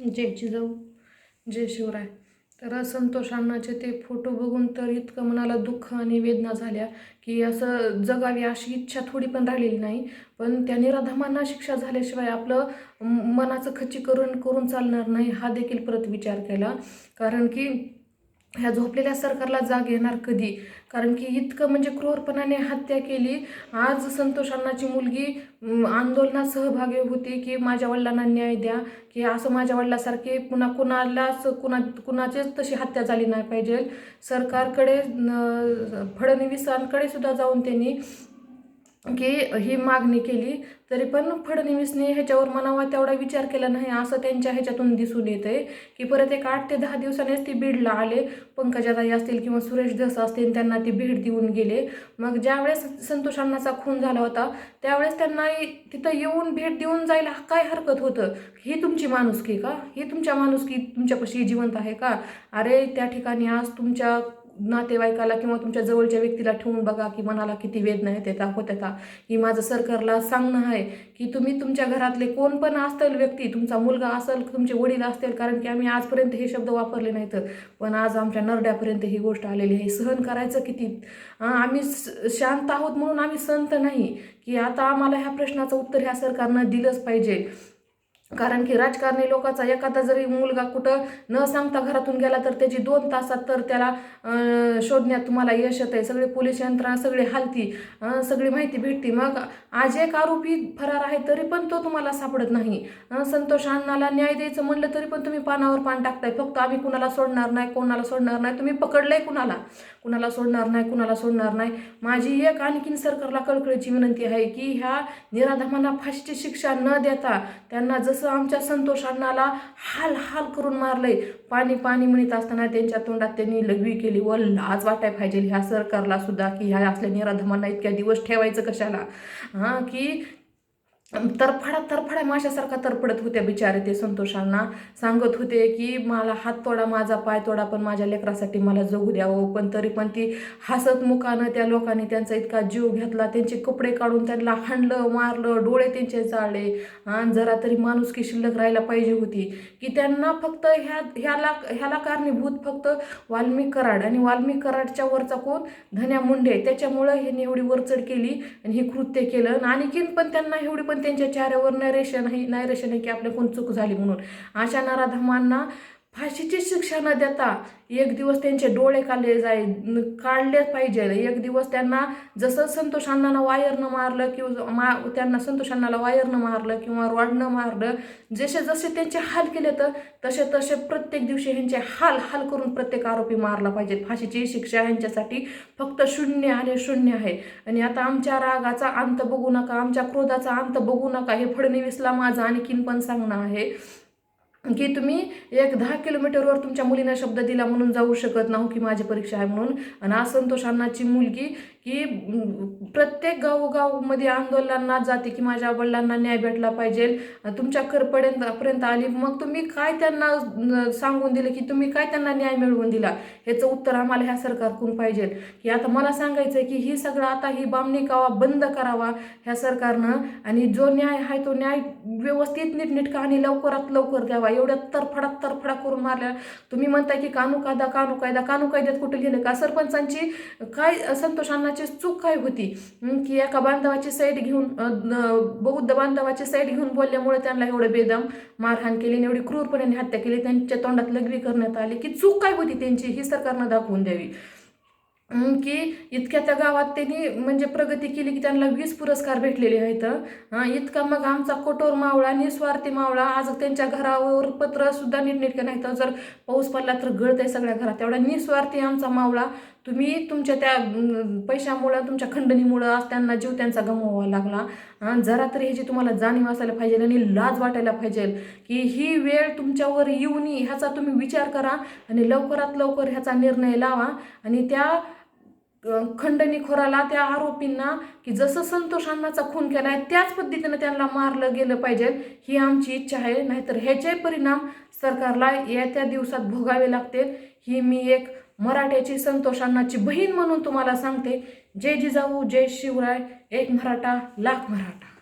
जय जिजाऊ जय शिवराय. तर संतोष अण्णाचे ते फोटो बघून तर इतकं मनाला दुःख आणि वेदना झाल्या की असं जगावी अशी इच्छा थोडी पण राहिलेली नाही. पण त्या निराधामांना शिक्षा झाल्याशिवाय आपलं मनाचं खच्चीकरण करून चालणार नाही हा देखील परत विचार केला. कारण की ह्या झोपलेल्या सरकारला जाग येणार कधी? कारण की इतकं म्हणजे क्रूरपणाने हत्या केली. आज संतोष अण्णाची मुलगी आंदोलनात सहभागी होती की माझ्या वडिलांना न्याय द्या की असं माझ्या वडिलासारखे पुन्हा कुणालाच कुणा कुणाचीच तशी हत्या झाली नाही पाहिजे. सरकारकडे फडणवीसांकडे सुद्धा जाऊन त्यांनी की ही मागणी केली तरी पण फडणवीसने ह्याच्यावर म्हणावा तेवढा विचार केला नाही असं त्यांच्या ह्याच्यातून दिसून येत आहे की परत एक आठ ते दहा दिवसांनीच ते बीडला आले. पंकजाताई असतील किंवा सुरेश धस असतील त्यांना ती भेट देऊन गेले. मग ज्यावेळेस संतोष अण्णाचा खून झाला होता त्यावेळेस त्यांना तिथं येऊन भेट देऊन जायला काय हरकत होतं? ही तुमची माणुसकी का? ही तुमच्या माणुसकी तुमच्यापाशी जिवंत आहे का? अरे त्या ठिकाणी आज तुमच्या नातेवाईकाला किंवा तुमच्या जवळच्या व्यक्तीला ठेवून बघा की मनाला किती वेदना येते होत्या का ही माझं सरकारला सांगणं आहे की तुम्ही तुमच्या घरातले कोण पण असतील व्यक्ती तुमचा मुलगा असेल तुमचे वडील असतील कारण की आम्ही आजपर्यंत हे शब्द वापरले नाहीत. पण आज आमच्या नरड्यापर्यंत ही गोष्ट आलेली आहे. सहन करायचं किती? आम्ही शांत आहोत म्हणून आम्ही संत नाही. की आता आम्हाला ह्या प्रश्नाचं उत्तर ह्या सरकारनं दिलंच पाहिजे. कारण की राजकारणी लोकांचा एखादा जरी मुलगा कुठं न सांगता घरातून गेला तर त्याची दोन तासात तर त्याला शोधण्यात तुम्हाला यश येत आहे सगळे पोलीस यंत्रणा सगळी हालती सगळी माहिती भेटते. मग आज एक आरोपी फरार आहे तरी पण तो तुम्हाला सापडत नाही. संतोष अण्णाला न्याय द्यायचं म्हणलं तरी पण तुम्ही पानावर पान टाकताय. फक्त आम्ही कुणाला सोडणार नाही कोणाला सोडणार नाही. तुम्ही पकडलंय कुणाला? कुणाला सोडणार नाही कुणाला सोडणार नाही. माझी एक आणखीन सरकारला कळकळीची विनंती आहे की ह्या निराधामांना फाशीची शिक्षा न देता त्यांना जसं आमच्या संतोष अण्णाला हाल हाल करून मारलंय पाणी पाणी म्हणत असताना त्यांच्या तोंडात त्यांनी लघवी केली व लाज वाटाय पाहिजे. ह्या सरकारला सुद्धा की ह्या असल्या निराधमांना इतक्या दिवस ठेवायचं कशाला? हां की तरफडा तरफडा माशासारखा तरफडत होत्या बिचारे ते संतोषांना. सांगत होते की मला हात तोडा माझा पाय तोडा पण माझ्या लेकरासाठी मला जगू द्यावं हो. पण तरी पण ती हसत मुखानं त्या लोकांनी त्यांचा इतका जीव घेतला. त्यांचे कपडे काढून त्यांना हाणलं मारलं डोळे त्यांचे जाळले. आणि जरा तरी माणुसकी शिल्लक राहायला पाहिजे होती. की त्यांना फक्त ह्या ह्याला ह्याला कारणीभूत फक्त वाल्मिक कराड. आणि वाल्मिक कराडच्या वरचा कोण? धन्या मुंडे. त्याच्यामुळं ह्यांनी एवढी वरचढ केली आणि हे कृत्य केलं. आणि आणखीन पण त्यांना एवढी पण त्यांच्या चेहऱ्यावर नैरेशन आहे नैरेशन आहे की आपल्या कोण चूक झाली म्हणून. अशा नराधमांना फाशीची शिक्षा न देता एक दिवस त्यांचे डोळे काढले जाय काढलेच काढले पाहिजे. एक दिवस त्यांना जसं संतोष अण्णाला वायरनं मारलं किंवा मा त्यांना संतोष अण्णाला वायरनं मारलं किंवा रॉडनं मारलं जसे जसे त्यांचे हाल केले तर तसे तसे प्रत्येक दिवशी ह्यांचे हाल हाल करून प्रत्येक आरोपी मारला पाहिजे. फाशीची शिक्षा ह्यांच्यासाठी फक्त शून्य आणि शून्य आहे. आणि आता आमच्या रागाचा अंत बघू नका आमच्या क्रोधाचा अंत बघू नका हे फडणवीसला माझं आणखीन पण सांगणं आहे. की तुम्ही एक दहा किलोमीटरवर तुमच्या मुलीनं शब्द दिला म्हणून जाऊ शकत नाही की माझी परीक्षा आहे म्हणून. आणि असंतोष अण्णाची मुलगी की प्रत्येक गावोगावमध्ये आंदोलनात जाते की माझ्या वडिलांना न्याय भेटला पाहिजे. तुमच्या करपर्यंत पर्यंत आली. मग तुम्ही काय त्यांना सांगून दिलं की तुम्ही काय त्यांना न्याय मिळवून दिला? ह्याचं उत्तर आम्हाला ह्या सरकारकडून पाहिजे. की आता मला सांगायचं आहे की ही सगळं आता ही बामणी कावा बंद करावा ह्या सरकारनं. आणि जो न्याय आहे तो न्याय व्यवस्थित नीटनेटका आणि लवकरात लवकर द्यावा. एवढ्या तरफडा तरफडा करून मारल्या. तुम्ही म्हणताय की कानू कायदा कानू कायदा कानू कायद्यात कुठे लिहिलं? का सरपंचांची काय संतोष अण्णाची चूक काय होती? की एका बांधवाची साईड घेऊन बौद्ध बांधवाची साईड घेऊन बोलल्यामुळे त्यांना एवढं बेदम मारहाण केली आणि एवढी क्रूरपणे हत्या केली त्यांच्या तोंडात लघवी करण्यात आली. की चूक काय होती त्यांची ही सरकारनं दाखवून द्यावी. की इतक्या त्या गावात त्यांनी म्हणजे प्रगती केली की त्यांना वीस पुरस्कार भेटलेले आहेत. इतका मग आमचा कठोर मावळा निस्वार्थी मावळा आज त्यांच्या घरावर पत्र सुद्धा नीटनेटकं नाही तर जर पाऊस पडला तर गळत आहे सगळ्या घरात. एवढा निस्वार्थी आमचा मावळा. तुम्ही तुमच्या त्या पैशामुळं तुमच्या खंडणीमुळं आज त्यांना जीव त्यांचा गमवावा लागला. जरा तरी ह्याची तुम्हाला जाणीव असायला पाहिजे आणि लाज वाटायला पाहिजे की ही वेळ तुमच्यावर येऊ नये ह्याचा तुम्ही विचार करा आणि लवकरात लवकर ह्याचा निर्णय लावा आणि त्या खंडणीखोराला त्या आरोपींना की जसं संतोष अण्णाचा खून आहे त्याच पद्धतीनं त्यांना मारलं गेलं पाहिजे ही आमची इच्छा आहे. नाहीतर ह्याचे परिणाम सरकारला येत्या दिवसात भोगावे लागतील. ही मी एक मराठ्याची संतोष अण्णाची बहीण म्हणून तुम्हाला सांगते. जय जिजाऊ जय शिवराय एक मराठा लाख मराठा.